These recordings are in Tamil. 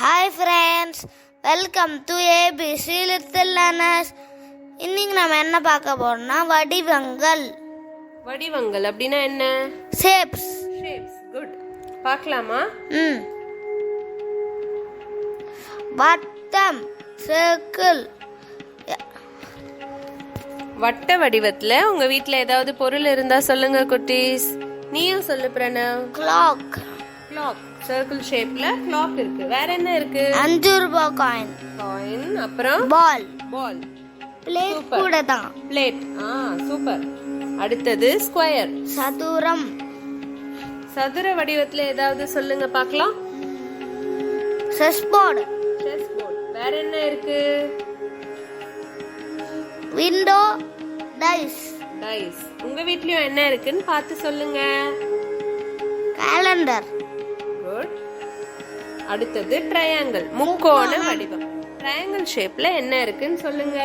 Hi friends welcome to ABC little learners இன்னைக்கு நம்ம என்ன பார்க்க போறோம்னா வடிவங்கள். வடிவங்கள் அப்படின்னா என்ன? ஷேப்ஸ் ஷேப்ஸ் குட் பார்க்கலாமா? ம். வட்டம் சர்க்கிள் வட்ட வடிவத்துல உங்க வீட்ல ஏதாவது பொருள் இருந்தா சொல்லுங்க குட்டீஸ். நீயும் சொல்லு பிரணவ். கிளாக் கிளாக் சர்க்கிள் ஷேப்ல கிளாக் இருக்கு. வேற என்ன இருக்கு? அஞ்சு ரூபாய் காயின் காயின் அப்புறம்? Ball ball plate. கூட தான் பிளேட் ஆ சூப்பர் அடுத்தது ஸ்கொயர் சதுரம். சதுர வடிவத்துல ஏதாவது சொல்லுங்க பார்க்கலாம். செஸ் போர்டு செஸ் போர்ட் வேற என்ன இருக்கு? விண்டோ டைஸ் டைஸ் உங்க வீட்லயும் என்ன இருக்குன்னு பார்த்து சொல்லுங்க. கேலண்டர் அடுத்தது ட்ரையாங்கிள் முக்கோண வடிவம். ட்ரையாங்கிள் ஷேப்ல என்ன இருக்குன்னு சொல்லுங்க.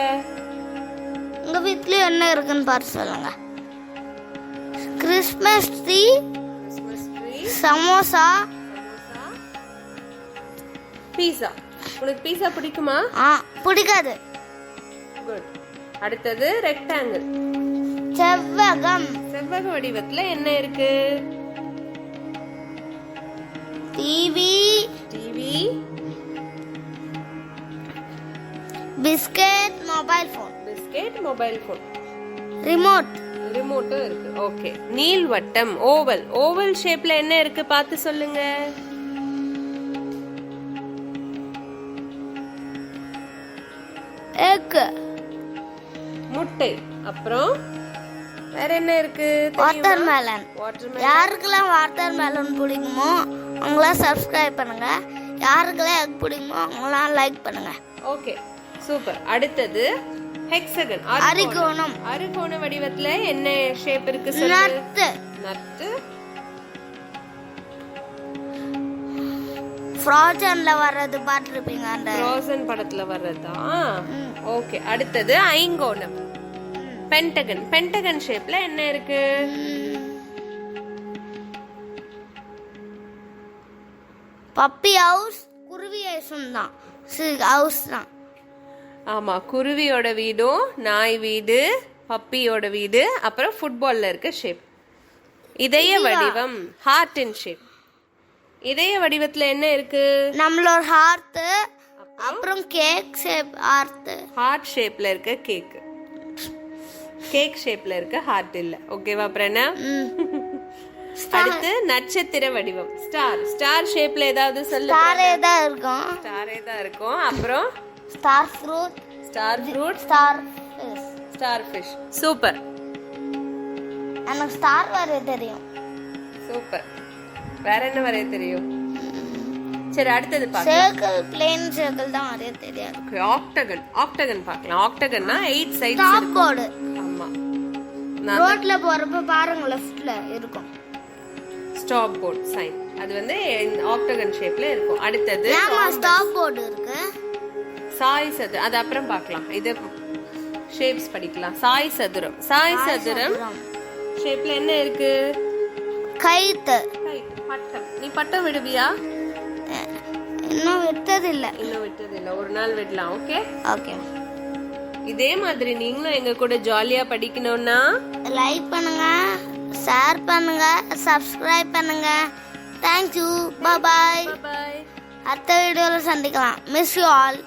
உங்க வீட்லயும் என்ன இருக்குன்னு பார்த்து சொல்லுங்க. கிறிஸ்மஸ் ட்ரீ சமோசா பீஸா உனக்கு பீஸா பிடிக்குமா? ஆ பிடிக்காது. குட் அடுத்தது ரெக்டாங்கிள் செவ்வகம். செவ்வக வடிவத்துல என்ன இருக்கு? TV TV biscuit mobile phone biscuit mobile phone remote ரிமோட்டும் இருக்கு. ஓகே நீள்வட்டம் ஓவல் ஓவல் ஷேப்ல என்ன இருக்கு? பார்த்து சொல்லுங்க. எக் முட்டை. அப்புறம் வேற என்ன இருக்கு? வாட்டர் மேலன் வாட்டர் யாருக்கெல்லாம் வாட்டர் மேலன் பிடிக்குமோ அவங்களாம் சப்ஸ்கிரைப் பண்ணுங்க. யாருக்கெல்லாம் எக் பிடிக்குமோ அவங்களாம் லைக் பண்ணுங்க. ஓகே சூப்பர் அடுத்தது ஹெக்ஸகன் அரிகோணம். அறுகோண வடிவத்துல என்ன ஷேப் இருக்கு நத்து நட்டு ஃப்ராஜன்ல வர்றது பார்த்துருப்பீங்க அந்த ரோசன் படத்துல வர்றதா? ஓகே அடுத்தது ஐங்கோணம். பென்டகன் பென்டகன் ஷேப்ல என்ன இருக்கு? பப்பி ஹவுஸ் குருவி ஹவுஸும் தான். ஹவுஸ் தான். ஆமா குருவியோட வீடும் நாய் வீடு பப்பியோட வீடு அப்புறம் ஃபுட்பால்ல இருக்க ஷேப் இதய வடிவம் ஹார்ட் இன் ஷேப் இதய வடிவத்துல என்ன இருக்கு? நம்மளோட ஹார்ட்டு அப்புறம்? கேக் ஷேப் ஹார்ட்டு ஹார்ட் ஷேப்ல இருக்க கேக் கேக் ஷேப்ல இருக்க ஹார்ட் இல்ல. ஓகேவா பிரணவ்? அடுத்து நட்சத்திர வடிவம். ஸ்டார் ஸ்டார் ஷேப்ல ஏதாவது சொல்லு ஸ்டாரே தான் இருக்கும்? ஸ்டாரே தான் இருக்கும். அப்புறம்? Star fruit star fruit star star fish super எனக்கு ஸ்டார் வரைய தெரியும். சூப்பர் வேற என்ன வரைய தெரியும்? சரி அடுத்தது சர்க்கிள் பிளேன் சர்க்கிள் தான் வரைய தெரியாது. ஆக்டகன் ஆக்டகன் பார்க்கலாம். ஆக்டகன்னா எயிட் சைட்ஸ் டாப் போர்டு ஆமா. ரோட்ல போறப்ப பாருங்க லெஃப்ட்ல இருக்கும். ஸ்டாப் போர்ட் சைன் அது வந்து ஆக்டகன் ஷேப்ல இருக்கும். அடுத்தது ஸ்டாப் போர்டு இருக்கு? சாய் சதுரம். அது அப்புறம் பார்க்கலாம். இது ஷேப்ஸ் படிக்கலாம். சாய் சதுரம். சாய் சதுரம் ஷேப்ல என்ன இருக்கு? கைத்து பட்டம். நீ பட்டம் விடுவியா? இன்னும் விட்டதில்ல. இன்னும் விட்டது இல்ல ஒரு நாள் விடலாம். ஓகே? ஓகே. இதே மாதிரி நீங்களும் எங்க கூட ஜாலியா படிக்கணும்னா லைக் பண்ணுங்க. ஷேர் பண்ணுங்க சப்ஸ்கிரைப் பண்ணுங்க. தேங்க்யூ பாய் பாய் அடுத்த வீடியோவில் சந்திக்கலாம். Miss you all